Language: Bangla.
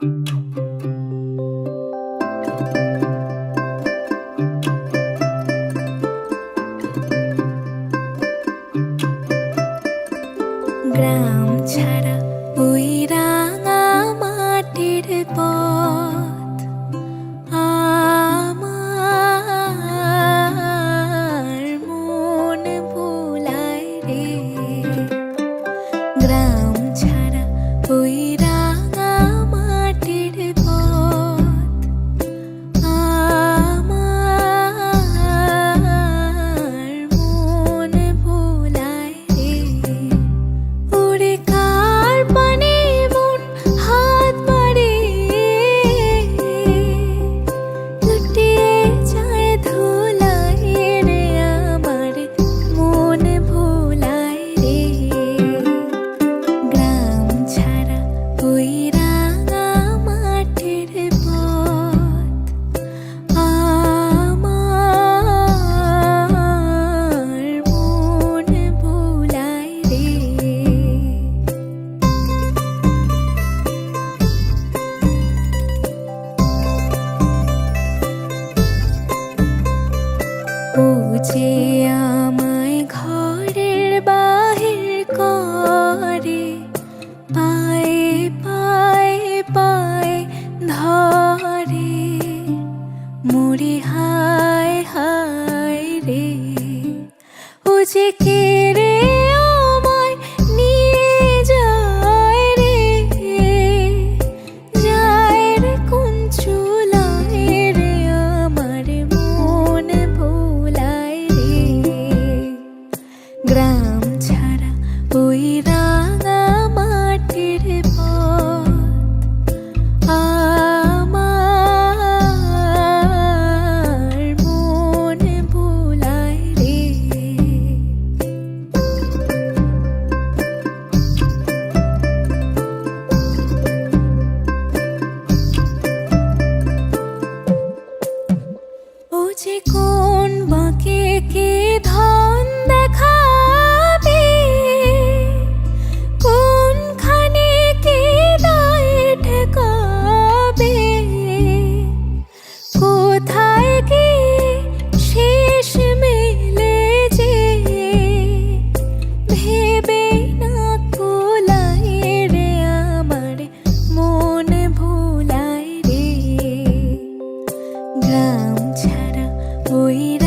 গ্রাম ছাড়া ওই ওই রাঙা মাঠের মন যে আমায় ঘরের বাহির করে মুড়ি হায় হায় রে। ও যে কে কোন বাঁকে কে ধর? vui